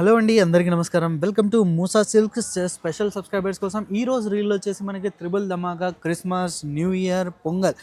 Hello అండి అందరికీ నమస్కారం. Welcome to Moosa silk special subscribers కోసం ఈ రోజు రీల్ వచ్చేసి మనకి త్రిబుల్ ధమాకా Christmas new year Pongal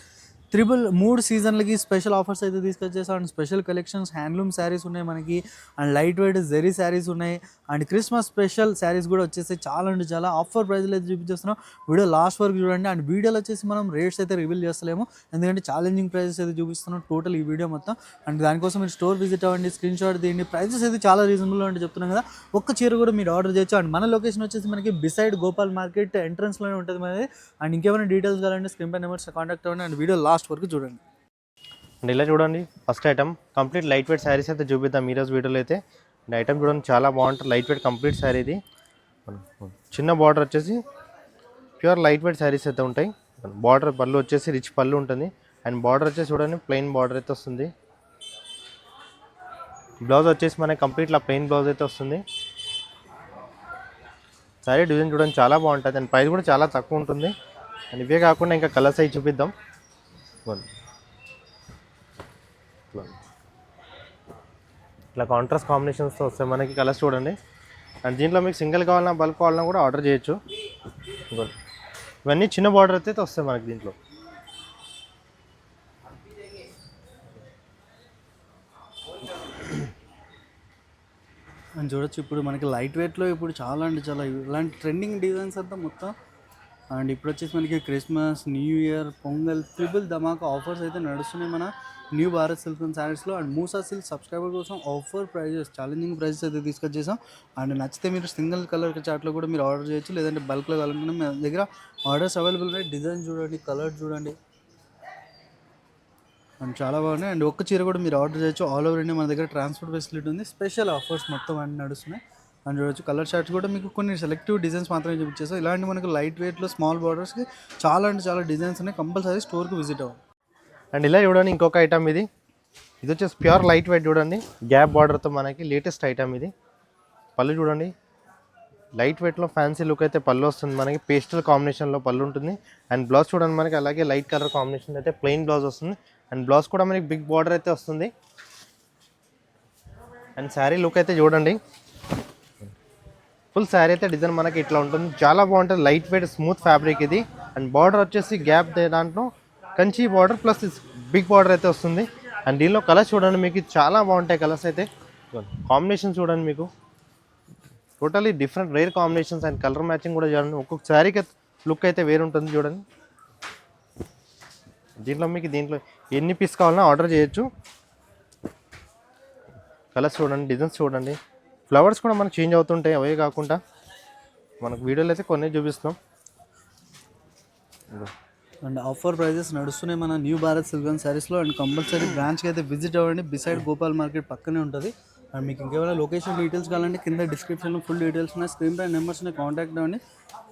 triple మూడు సీజన్లకి స్పెషల్ ఆఫర్స్ అయితే తీసుకొచ్చేసాం. And special collections handloom sarees ఉన్నాయి మనకి. And light weight zari sarees ఉన్నాయి. అండ్ క్రిస్మస్ స్పెషల్ శారీస్ కూడా వచ్చేసి చాలా అంటే చాలా ఆఫర్ ప్రైస్లో అయితే చూపించేస్తున్నాం. వీడియో లాస్ట్ వరకు చూడండి. అండ్ వీడియోలో వచ్చేసి మనం రేట్స్ అయితే రివీల్ చేస్తలేము. ఎందుకంటే ఛాలెంజింగ్ ప్రైజెస్ అయితే చూపిస్తున్నాం టోటల్ ఈ వీడియో మొత్తం. అండ్ దానికోసం మీరు స్టోర్ విజిట్ అవ్వండి స్క్రీన్ షాట్ తీయండి. ప్రైజెస్ అయితే చాలా రీజనబుల్ అంటే చెప్తున్నాం కదా. ఒక్క చీర కూడా మీరు ఆర్డర్ చేయొచ్చు. అండ్ మన లొకేషన్ వచ్చేసి మనకి బిసైడ్ గోపాల్ మార్కెట్ ఎంట్రన్స్లోనే ఉంటుంది మనది. అండ్ ఇంకేమైనా డీటెయిల్స్ కావాలంటే స్క్రీన్ పై నెంబర్స్ కాంటాక్ట్ అవ్వండి. అండ్ వీడియో లాస్ట్ వరకు చూడండి. అండ్ ఇలా చూడండి first item complete light weight sarees అయితే చూపిద్దాం ఈరోజు వీడియోలో అయితే. అండ్ ఐటమ్ చూడండి చాలా బాగుంటుంది లైట్ వెయిట్ కంప్లీట్ శారీ ఇది. చిన్న బార్డర్ వచ్చేసి ప్యూర్ లైట్ వెయిట్ శారీస్ అయితే ఉంటాయి. బార్డర్ పళ్ళు వచ్చేసి రిచ్ పళ్ళు ఉంటుంది. అండ్ బార్డర్ వచ్చేసి చూడండి ప్లెయిన్ బార్డర్ అయితే వస్తుంది. బ్లౌజ్ వచ్చేసి మనకి కంప్లీట్లా ప్లెయిన్ బ్లౌజ్ అయితే వస్తుంది. శారీ డిజైన్ చూడండి చాలా బాగుంటుంది. అండ్ ప్రైస్ కూడా చాలా తక్కువ ఉంటుంది. అండ్ ఇవే కాకుండా ఇంకా కలర్స్ అవి చూపిద్దాం. వన్ ఇట్లా. కాంట్రాస్ట్ కాంబినేషన్స్తో వస్తాయి మనకి కలర్స్ చూడండి. అండ్ దీంట్లో మీకు సింగిల్ కావాలన్నా బల్క్ కావాలన్నా కూడా ఆర్డర్ చేయొచ్చు. ఇవన్నీ చిన్న బార్డర్ అయితే వస్తాయి మనకి దీంట్లో. అని చూడొచ్చు ఇప్పుడు మనకి లైట్ వెయిట్లో ఇప్పుడు చాలా అంటే చాలా ఇలాంటి ట్రెండింగ్ డిజైన్స్ అంతా మొత్తం అండ్ ఇప్పుడు వచ్చేసి మనకి Christmas new year Pongal triple ధమాకా ఆఫర్స్ అయితే నడుస్తున్నాయి మన న్యూ భారత్ సిల్క్ అండ్ శారీస్లో అండ్ మూసా సిల్క్ సబ్స్క్రైబర్ కోసం ఆఫర్ ప్రైజెస్ ఛాలెంజింగ్ ప్రైజెస్ అయితే తీసుకొచ్చేసాం. అండ్ నచ్చితే మీరు సింగిల్ కలర్ చాట్లో కూడా మీరు ఆర్డర్ చేయొచ్చు. లేదంటే బల్క్లో కావాలనుకున్నా మీ దగ్గర ఆర్డర్స్ అవైలబుల్ ఉన్నాయి. డిజైన్ చూడండి కలర్ చూడండి. అండ్ చాలా బాగున్నాయి. అండ్ ఒక్క చీర కూడా మీరు ఆర్డర్ చేయొచ్చు. ఆల్ ఓవర్ ఇండియా మన దగ్గర ట్రాన్స్పోర్ట్ ఫెసిలిటీ ఉంది. స్పెషల్ ఆఫర్స్ మొత్తం అన్ని నడుస్తున్నాయి. అండ్ చూడొచ్చు కలర్ షార్ట్స్ కూడా మీకు కొన్ని సెలెక్టివ్ డిజైన్స్ మాత్రమే చూపించేస్తాం ఇలాంటి మనకు లైట్ వెయిట్లో స్మాల్ బార్డర్స్కి చాలా అంటే చాలా డిజైన్స్ ఉన్నాయి. కంపల్సరీ స్టోర్కి విజిట్ అవ్వాలి. అండ్ ఇలా చూడండి ఇంకొక ఐటమ్ ఇది. ఇది వచ్చేసి ప్యూర్ లైట్ వెయిట్ చూడండి. గ్యాప్ బార్డర్తో మనకి లేటెస్ట్ ఐటమ్ ఇది. పళ్ళు చూడండి. లైట్ వెయిట్లో ఫ్యాన్సీ లుక్ అయితే పళ్ళు వస్తుంది మనకి. పేస్టల్ కాంబినేషన్లో పళ్ళు ఉంటుంది. అండ్ బ్లౌజ్ చూడండి మనకి. అలాగే లైట్ కలర్ కాంబినేషన్ అయితే ప్లెయిన్ బ్లౌజ్ వస్తుంది. అండ్ బ్లౌజ్ కూడా మనకి బిగ్ బార్డర్ అయితే వస్తుంది. అండ్ శారీ లుక్ అయితే చూడండి. ఫుల్ శారీ అయితే డిజైన్ మనకి ఇట్లా ఉంటుంది. చాలా బాగుంటుంది. లైట్ వెయిట్ స్మూత్ ఫ్యాబ్రిక్ ఇది. అండ్ బార్డర్ వచ్చేసి గ్యాప్ దాంట్లో. Kanchi border plus big border అయితే వస్తుంది. అండ్ దీనిలో కలర్స్ చూడండి మీకు. చాలా బాగుంటాయి కలర్స్ అయితే. కాంబినేషన్ చూడండి మీకు. Totally different rare combinations and colour matching కూడా చూడండి. ఒక్కొక్క శారీకి లుక్ అయితే వేరు ఉంటుంది చూడండి. దీంట్లో మీకు దీంట్లో ఎన్ని పీస్ కావాలన్నా ఆర్డర్ చేయొచ్చు. కలర్స్ చూడండి డిజైన్స్ చూడండి. ఫ్లవర్స్ కూడా మనకు చేంజ్ అవుతుంటాయి అవే కాకుండా. మనకు వీడియోలు అయితే కొన్ని చూపిస్తాం అండ్ ఆఫర్ ప్రైజెస్ నడుస్తున్నాయి మన న్యూ భారత్ సిల్కన్ శారీస్లో అండ్ కంపల్సరీ బ్రాంచ్కి అయితే విజిట్ అవ్వండి. బిసైడ్ గోపాల్ మార్కెట్ పక్కనే ఉంటుంది. అండ్ మీకు ఇంకేమైనా లొకేషన్ డీటెయిల్స్ కావాలంటే కింద డిస్క్రిప్షన్లో ఫుల్ డీటెయిల్స్ ఉన్నాయి. స్క్రీన్ పై నెంబర్స్ని కాంటాక్ట్ అవ్వండి.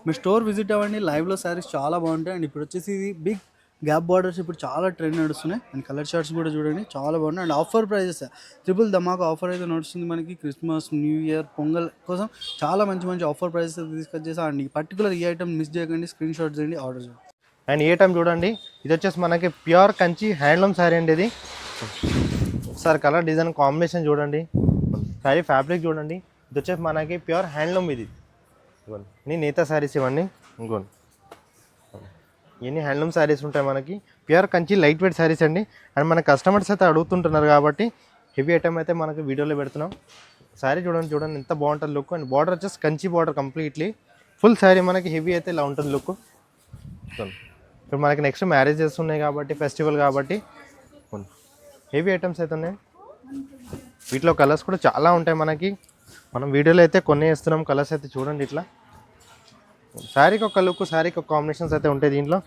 మీ స్టోర్ విజిట్ అవ్వండి. లైవ్లో శారీస్ చాలా బాగుంటాయి. అండ్ ఇప్పుడు వచ్చేసి ఇది బిగ్ గ్యాప్ బార్డర్స్ ఇప్పుడు చాలా ట్రెండ్ నడుస్తున్నాయి. అండ్ కలర్ షార్ట్స్ కూడా చూడండి చాలా బాగున్నాయి. అండ్ ఆఫర్ ప్రైజెస్ ట్రిపుల్ ధమాకా ఆఫర్ అయితే నడుస్తుంది మనకి. క్రిస్మస్ న్యూ ఇయర్ పొంగల్ కోసం చాలా మంచి మంచి ఆఫర్ ప్రైజెస్ అయితే తీసుకొచ్చేసా అండ్ ఈ పర్టికులర్ ఈ ఐటమ్ మిస్ చేయకండి స్క్రీన్ షాట్ చేయండి ఆర్డర్ చేయండి. అండ్ ఏ ఐటమ్ చూడండి ఇది వచ్చేసి మనకి ప్యూర్ కంచి హ్యాండ్లూమ్ శారీ అండి ఇది. ఒకసారి కలర్ డిజైన్ కాంబినేషన్ చూడండి. శారీ ఫ్యాబ్రిక్ చూడండి. ఇది వచ్చేసి మనకి ప్యూర్ హ్యాండ్లూమ్ ఇది. ఇవ్వండి నేను నేత శారీస్ ఇవ్వండి. ఇంకోండి. ఇవన్నీ హ్యాండ్లూమ్ శారీస్ ఉంటాయి మనకి? Pure Kanchi light weight sarees అండి. అండ్ మన కస్టమర్స్ అయితే అడుగుతుంటున్నారు కాబట్టి హెవీ ఐటమ్ అయితే మనకి వీడియోలో పెడుతున్నాం. శారీ చూడండి చూడండి ఎంత బాగుంటుంది లుక్. అండ్ బార్డర్ వచ్చేసి Kanchi border completely. Full saree మనకి హెవీ అయితే ఇలా ఉంటుంది లుక్. ఇప్పుడు మనకి నెక్స్ట్ మ్యారేజెస్ ఉన్నాయి కాబట్టి ఫెస్టివల్ కాబట్టి. హెవీ ఐటమ్స్ అయితే ఉన్నాయి. వీటిలో కలర్స్ కూడా చాలా ఉంటాయి మనకి. మనం వీడియోలో అయితే కొన్ని వేస్తున్నాం. కలర్స్ అయితే చూడండి ఇట్లా. శారీకి ఒక లుక్ శారీకి ఒక కాంబినేషన్స్ అయితే ఉంటాయి దీంట్లో.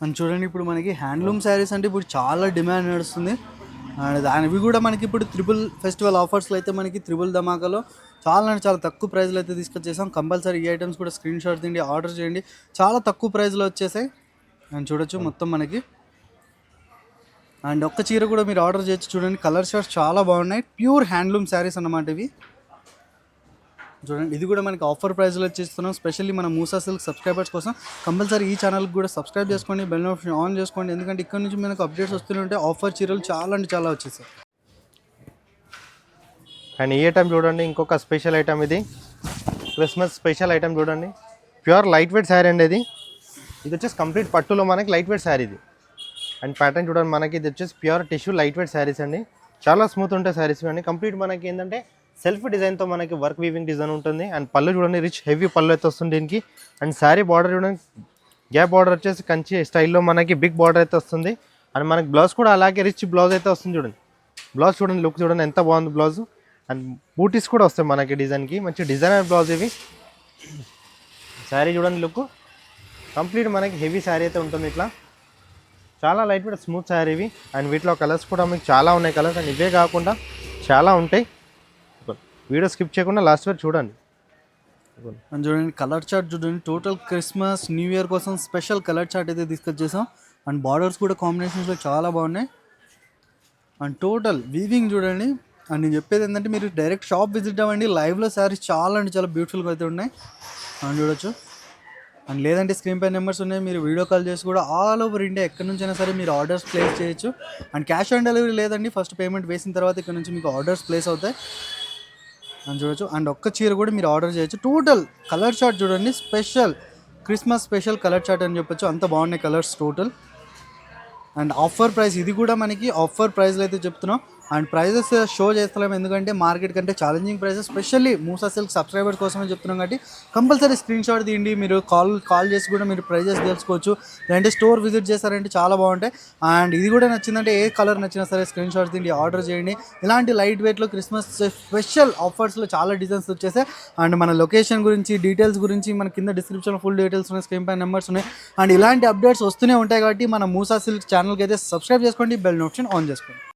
మనం చూడండి ఇప్పుడు మనకి హ్యాండ్లూమ్ శారీస్ అంటే ఇప్పుడు చాలా డిమాండ్ నడుస్తుంది. అండ్ దానివి కూడా మనకి ఇప్పుడు త్రిబుల్ ఫెస్టివల్ ఆఫర్స్లో అయితే మనకి త్రిబుల్ ధమాకాలో చాలా అంటే చాలా తక్కువ ప్రైస్లో అయితే తీసుకొచ్చేసాం. కంపల్సరీ ఈ ఐటమ్స్ కూడా స్క్రీన్ షాట్ తిండి ఆర్డర్ చేయండి. చాలా తక్కువ ప్రైస్లో వచ్చేసాయి. అండ్ చూడొచ్చు మొత్తం మనకి. అండ్ ఒక్క చీర కూడా మీరు ఆర్డర్ చేయొచ్చు. చూడండి కలర్ షార్ట్స్ చాలా బాగున్నాయి. ప్యూర్ హ్యాండ్లూమ్ శారీస్ అన్నమాట ఇవి. చూడండి ఇది కూడా మనకి ఆఫర్ ప్రైస్లో వచ్చేస్తున్నాం స్పెషల్లీ మన మూసా సిల్క్ సబ్స్క్రైబర్స్ కోసం కంపల్సరీ ఈ ఛానల్కి కూడా సబ్స్క్రైబ్ చేసుకోండి బెల్ నోటిఫికేషన్ ఆన్ చేసుకోండి. ఎందుకంటే ఇక్కడ నుంచి మనకు అప్డేట్స్ వస్తూనే ఉంటాయి. ఆఫర్ చీరలు చాలా అంటే చాలా వచ్చేసాయి అండ్ ఈ ఐటమ్ చూడండి ఇంకొక స్పెషల్ ఐటమ్ ఇది. క్రిస్మస్ స్పెషల్ ఐటమ్ చూడండి. ప్యూర్ లైట్ వెయిట్ శారీ అండి ఇది. ఇది వచ్చేసి కంప్లీట్ పట్టులో మనకి లైట్ వెయిట్ శారీ ఇది. అండ్ ప్యాటర్న్ చూడండి మనకి ఇది వచ్చేసి pure tissue light weight saris అండి. చాలా స్మూత్ ఉంటాయి శారీస్ అండి కంప్లీట్ మనకి ఏంటంటే సెల్ఫ్ డిజైన్తో మనకి వర్క్ వీవింగ్ డిజైన్ ఉంటుంది. అండ్ పళ్ళు చూడండి రిచ్ హెవీ పళ్ళు అయితే వస్తుంది దీనికి. అండ్ శారీ బార్డర్ చూడండి గ్యాప్ బార్డర్ వచ్చేసి కంచి స్టైల్లో మనకి బిగ్ బార్డర్ అయితే వస్తుంది. అండ్ మనకి బ్లౌజ్ కూడా అలాగే రిచ్ బ్లౌజ్ అయితే వస్తుంది చూడండి. బ్లౌజ్ చూడండి లుక్ చూడండి ఎంత బాగుంది బ్లౌజ్ అండ్ బూటీస్ కూడా వస్తాయి మనకి డిజైన్కి మంచి డిజైనర్ బ్లౌజ్ ఇవి. శారీ చూడండి లుక్ కంప్లీట్ మనకి హెవీ శారీ అయితే ఉంటుంది ఇట్లా. చాలా లైట్ వెయిట్ స్మూత్ శారీ ఇవి. అండ్ వీటిలో కలర్స్ కూడా మీకు చాలా ఉన్నాయి కలర్స్ అండ్ ఇవే కాకుండా చాలా ఉంటాయి. వీడియో స్కిప్ చేయకుండా లాస్ట్ వరకు చూడండి. అండ్ చూడండి కలర్ చార్ట్ చూడండి టోటల్ క్రిస్మస్ న్యూ ఇయర్ కోసం స్పెషల్ కలర్ చార్ట్ అయితే తీసుకొచ్చేసాం అండ్ బార్డర్స్ కూడా కాంబినేషన్స్లో చాలా బాగున్నాయి. అండ్ టోటల్ వీవింగ్ చూడండి అండ్ నేను చెప్పేది ఏంటంటే మీరు డైరెక్ట్ షాప్ విజిట్ అవ్వండి లైవ్లో శారీస్ చాలా అంటే చాలా బ్యూటిఫుల్గా అయితే ఉన్నాయి. అండ్ చూడొచ్చు. అండ్ లేదంటే స్క్రీన్ పై నెంబర్స్ ఉన్నాయి మీరు వీడియో కాల్ చేసి కూడా ఆల్ ఓవర్ ఇండియా ఎక్కడి నుంచైనా సరే మీరు ఆర్డర్స్ ప్లేస్ చేయొచ్చు. అండ్ క్యాష్ ఆన్ డెలివరీ లేదండి ఫస్ట్ పేమెంట్ వేసిన తర్వాత ఇక్కడ నుంచి మీకు ఆర్డర్స్ ప్లేస్ అవుతాయి. అని చూడొచ్చు. అండ్ ఒక్క చీర కూడా మీరు ఆర్డర్ చేయొచ్చు. టోటల్ కలర్ చార్ట్ చూడండి. Special Christmas special colour chart అని చెప్పొచ్చు. అంత బాగున్నాయి colours total and offer price ఇది కూడా మనకి ఆఫర్ ప్రైస్లో అయితే చెప్తున్నాం. అండ్ ప్రైజెస్ షో చేస్తలేము ఎందుకంటే మార్కెట్ కంటే challenging prices specially Moosa silk subscribers కోసమే చెప్తున్నాం కాబట్టి కంపల్సరీ స్క్రీన్ షాట్ తీయండి. మీరు కాల్ కాల్ చేసి కూడా మీరు ప్రైజెస్ తెలుసుకోవచ్చు. లేదంటే స్టోర్ విజిట్ చేస్తారంటే చాలా బాగుంటాయి. అండ్ ఇది కూడా నచ్చిందంటే ఏ కలర్ నచ్చినా సరే స్క్రీన్ షాట్ తీయండి ఆర్డర్ చేయండి. ఇలాంటి లైట్ వెయిట్లో క్రిస్మస్ స్పెషల్ ఆఫర్స్లో చాలా డిజైన్స్ వచ్చేసాయి. అండ్ మన లొకేషన్ గురించి డీటెయిల్స్ గురించి మన కింద డిస్క్రిప్షన్లో ఫుల్ డీటెయిల్స్ ఉన్నాయి స్క్రీన్ పై నెంబర్స్ ఉన్నాయి. అండ్ ఇలాంటి అప్డేట్స్ వస్తూనే ఉంటాయి కాబట్టి మన మూసా సిల్క్ ఛానల్కి అయితే సబ్స్క్రైబ్ చేసుకోండి బెల్ నోటిఫికేషన్ ఆన్ చేసుకోండి.